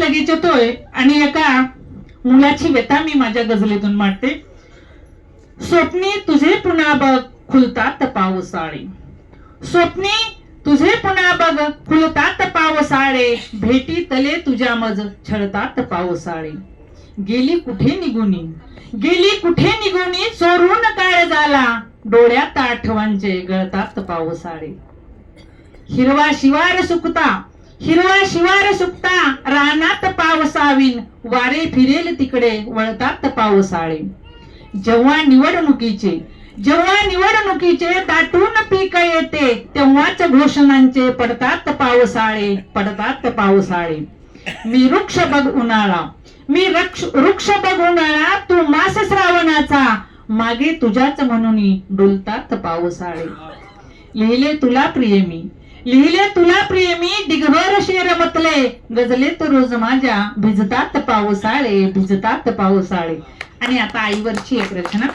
लगेच येतोय आणि एका मुलाची व्यथा मी माझ्या गजलेतून मांडते. स्वप्नी तुझे पुन्हा बघ खुलता तपावसाळे. स्वप्नी तुझे पुन्हा बघ खुलतात पावसाळे भेटी तले तुझ्या मज छळतात पावसाळे गेली कुठे निघुनी? गेली कुठे निघुनी? चोरून काळ झाला. डोळ्यात आठवांचे गळतात पावसाळे हिरवा शिवार सुकता. हिरवा शिवार सुकता. रानात पावसावीन वारे फिरेल तिकडे वळतात पावसाळे. जेव्हा निवडणुकीचे जेव्हा निवडणुकीचे दाटून पीक येते तेव्हाच घोषणांचे पडतात पावसाळे पडतात पावसाळे. मी वृक्ष बघ उन्हाळा मी वृक्ष वृक्ष बघ उन्हाळा तू मास श्रावणाचा मागे तुझ्याच म्हणून डुलतात पावसाळे. लिहिले तुला प्रिय मी लिहिले तुला प्रिय मी दिगभर शेर मतले गजले तर रोज माझ्या भिजतात पावसाळे भिजतात पावसाळे. आणि आता आईवरची एक रचना.